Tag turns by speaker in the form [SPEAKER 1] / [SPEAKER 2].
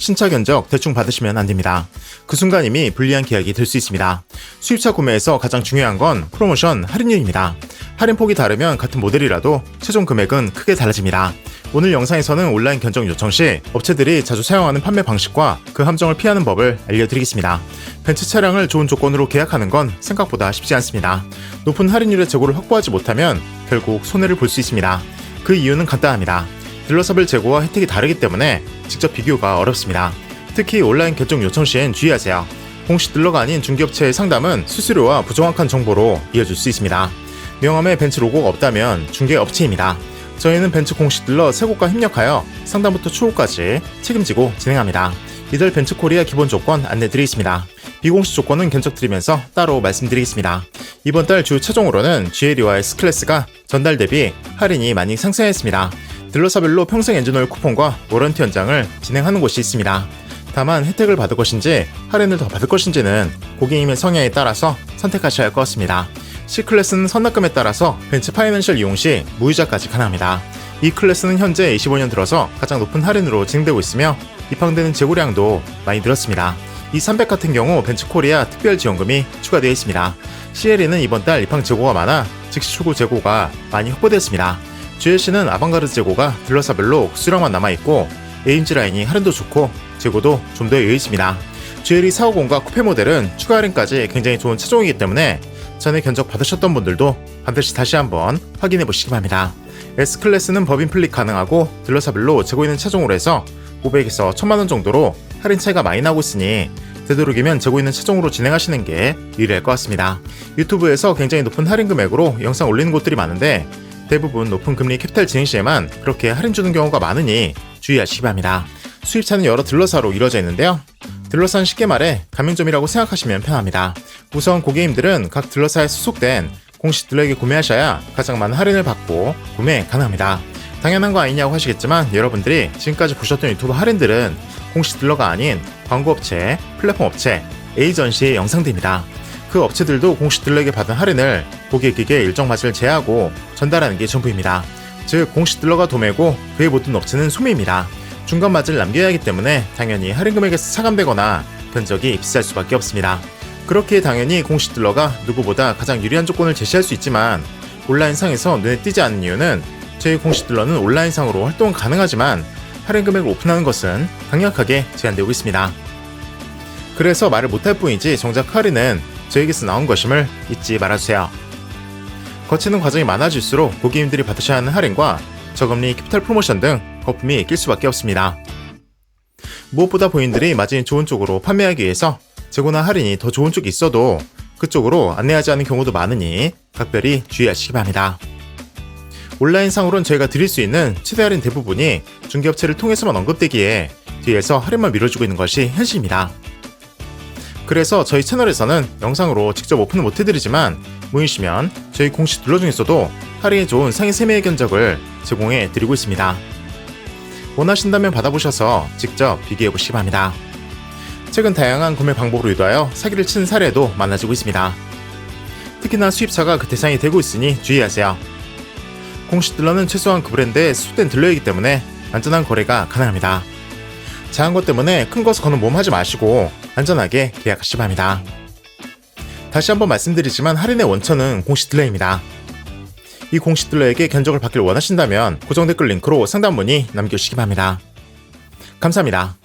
[SPEAKER 1] 신차 견적 대충 받으시면 안 됩니다. 그 순간 이미 불리한 계약이 될 수 있습니다. 수입차 구매에서 가장 중요한 건 프로모션 할인율입니다. 할인폭이 다르면 같은 모델이라도 최종 금액은 크게 달라집니다. 오늘 영상에서는 온라인 견적 요청 시 업체들이 자주 사용하는 판매 방식과 그 함정을 피하는 법을 알려드리겠습니다. 벤츠 차량을 좋은 조건으로 계약하는 건 생각보다 쉽지 않습니다. 높은 할인율의 재고를 확보하지 못하면 결국 손해를 볼 수 있습니다. 그 이유는 간단합니다. 딜러사별 재고와 혜택이 다르기 때문에 직접 비교가 어렵습니다. 특히 온라인 결정 요청 시엔 주의하세요. 공식 딜러가 아닌 중개업체의 상담은 수수료와 부정확한 정보로 이어질 수 있습니다. 명함에 벤츠 로고가 없다면 중개업체입니다. 저희는 벤츠 공식 딜러 세 곳과 협력하여 상담부터 추후까지 책임지고 진행합니다. 이들 벤츠 코리아 기본 조건 안내드리겠습니다. 비공식 조건은 견적드리면서 따로 말씀드리겠습니다. 이번 달 주 최종으로는 GLE와 S클래스가 전달 대비 할인이 많이 상승했습니다. 딜러사별로 평생 엔진오일 쿠폰과 워런티 연장을 진행하는 곳이 있습니다. 다만 혜택을 받을 것인지 할인을 더 받을 것인지는 고객님의 성향에 따라서 선택하셔야 할 것 같습니다. C클래스는 선납금에 따라서 벤츠 파이낸셜 이용 시 무이자까지 가능합니다. 이 클래스는 현재 25년 들어서 가장 높은 할인으로 진행되고 있으며 입항되는 재고량도 많이 늘었습니다. 이 300 같은 경우 벤츠 코리아 특별 지원금이 추가되어 있습니다. CLE는 이번 달 입항 재고가 많아 즉시 출고 재고가 많이 확보되었습니다. GLC는 아방가르드 재고가 딜러사별로 수량만 남아있고 AMG 라인이 할인도 좋고 재고도 좀 더 여유 있습니다. GLE 450과 쿠페 모델은 추가 할인까지 굉장히 좋은 차종이기 때문에 전에 견적 받으셨던 분들도 반드시 다시 한번 확인해 보시기 바랍니다. S클래스는 법인 플립 가능하고 딜러사별로 재고 있는 차종으로 해서 500에서 1000만원 정도로 할인 차이가 많이 나고 있으니 되도록이면 재고 있는 차종으로 진행하시는 게 유리할 것 같습니다. 유튜브에서 굉장히 높은 할인 금액으로 영상 올리는 곳들이 많은데 대부분 높은 금리 캐피탈 진행 시에만 그렇게 할인 주는 경우가 많으니 주의하시기 바랍니다. 수입차는 여러 딜러사로 이루어져 있는데요. 딜러사는 쉽게 말해 가맹점이라고 생각하시면 편합니다. 우선 고객님들은 각 딜러사에 소속된 공식 딜러에게 구매하셔야 가장 많은 할인을 받고 구매 가능합니다. 당연한 거 아니냐고 하시겠지만 여러분들이 지금까지 보셨던 유튜브 할인들은 공식 딜러가 아닌 광고업체, 플랫폼 업체, 에이전시의 영상들입니다. 그 업체들도 공식 딜러에게 받은 할인을 고객에게 일정 마진을 제하고 전달하는 게 전부입니다. 즉 공식 딜러가 도매고 그의 모든 업체는 소매입니다. 중간 마진을 남겨야 하기 때문에 당연히 할인 금액에서 차감되거나 견적이 비쌀 수밖에 없습니다. 그렇기에 당연히 공식 딜러가 누구보다 가장 유리한 조건을 제시할 수 있지만 온라인상에서 눈에 띄지 않는 이유는 저희 공식 딜러는 온라인상으로 활동 가능하지만 할인 금액을 오픈하는 것은 강력하게 제한되고 있습니다. 그래서 말을 못할 뿐이지 정작 할인은 저에게서 나온 것임을 잊지 말아주세요. 거치는 과정이 많아질수록 고객님들이 받으셔야 하는 할인과 저금리 캐피탈 프로모션 등 거품이 낄 수밖에 없습니다. 무엇보다 본인들이 마진이 좋은 쪽으로 판매하기 위해서 재고나 할인이 더 좋은 쪽이 있어도 그쪽으로 안내하지 않은 경우도 많으니 각별히 주의하시기 바랍니다. 온라인상으로는 저희가 드릴 수 있는 최대 할인 대부분이 중개업체를 통해서만 언급되기에 뒤에서 할인만 밀어주고 있는 것이 현실입니다. 그래서 저희 채널에서는 영상으로 직접 오픈을 못해드리지만 모이시면 저희 공식 딜러 중에서도 할인이 좋은 상위 3매의 견적을 제공해 드리고 있습니다. 원하신다면 받아보셔서 직접 비교해 보시기 바랍니다. 최근 다양한 구매 방법으로 유도하여 사기를 치는 사례도 많아지고 있습니다. 특히나 수입차가 그 대상이 되고 있으니 주의하세요. 공식 딜러는 최소한 그 브랜드의 수된 딜러이기 때문에 안전한 거래가 가능합니다. 작은 것 때문에 큰 것을 거는 몸 하지 마시고 안전하게 계약하시기 바랍니다. 다시 한번 말씀드리지만 할인의 원천은 공식 딜러입니다. 이 공식 딜러에게 견적을 받길 원하신다면 고정 댓글 링크로 상담 문의 남겨주시기 바랍니다. 감사합니다.